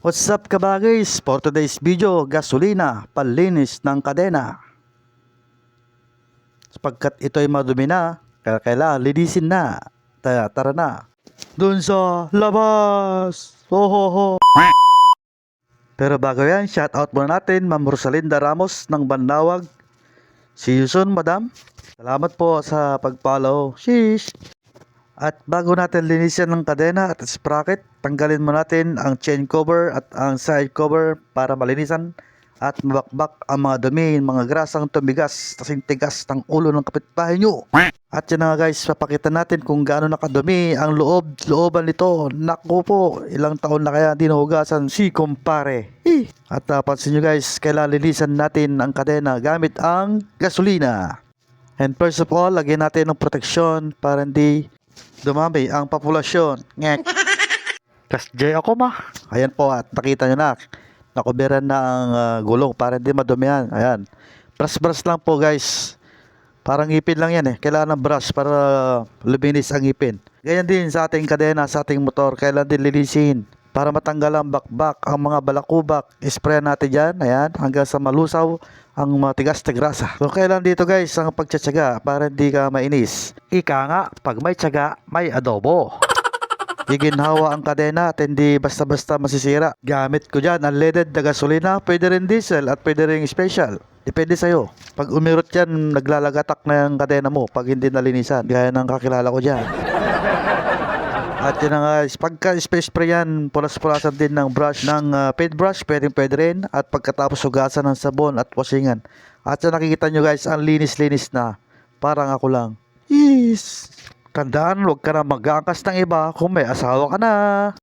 What's up kabagis? For today's video, gasolina, panlinis ng kadena. Sapagkat ito ay madumi na, kailangan linisin na. Tara, tara na. Doon sa labas! Ho ho ho! Pero bago yan, shout out muna natin Ma'am Rosalinda Ramos ng Banawag. See you soon, madam. Salamat po sa pag-follow. Sheesh! At bago natin linisin ng kadena at sprocket, tanggalin mo natin ang chain cover at ang side cover para malinisan at mabakbak ang mga dumi, mga grasang tumigas, kasing tigas ng ulo ng kapitbahay nyo. At na nga guys, papakita natin kung gaano nakadumi ang loob, looban nito. Naku po, ilang taon na kaya di nahugasan si kumpare. Eh. At uh, pansin nyo guys, kailangan linisan natin ang kadena gamit ang gasolina. And first of all, lagyan natin ng proteksyon para hindi dumami ang populasyon. Ngek. Kas J ako ma. Ayan po at nakita nyo na. Nakuberan na ang ah, gulong para hindi madumihan. Ayan. Brush-brush lang po guys. Parang ngipin lang yan eh. Kailangan ng brush para luminis ang ngipin. Ganyan din sa ating kadena, sa ating motor. Kailangan din linisin. Para matanggal ang bakbak, ang mga balakubak. Spray natin yan. Ayan. Hanggang sa malusaw ang matigas na grasa. So kailan dito guys ang pagtsatsaga para hindi ka mainis. Ika nga, pag may tsaga, may adobo. Giginhawa ang kadena at hindi basta-basta masisira. Gamit ko dyan ang leaded na gasolina, pwede rin diesel at pwede rin special. Depende sa'yo. Pag umirot yan, naglalagatak na yung kadena mo pag hindi nalinisan. Gaya ng kakilala ko dyan. At yun na nga, pagka spray yan, pulas-pulasan din ng brush, ng uh, paint brush, pwedeng pwede rin. At pagkatapos hugasan ng sabon at wasingan. At sa nakikita nyo guys, ang linis-linis na. Parang ako lang. Yes! Tandaan, huwag ka na mag ng iba kung may asawa ka na.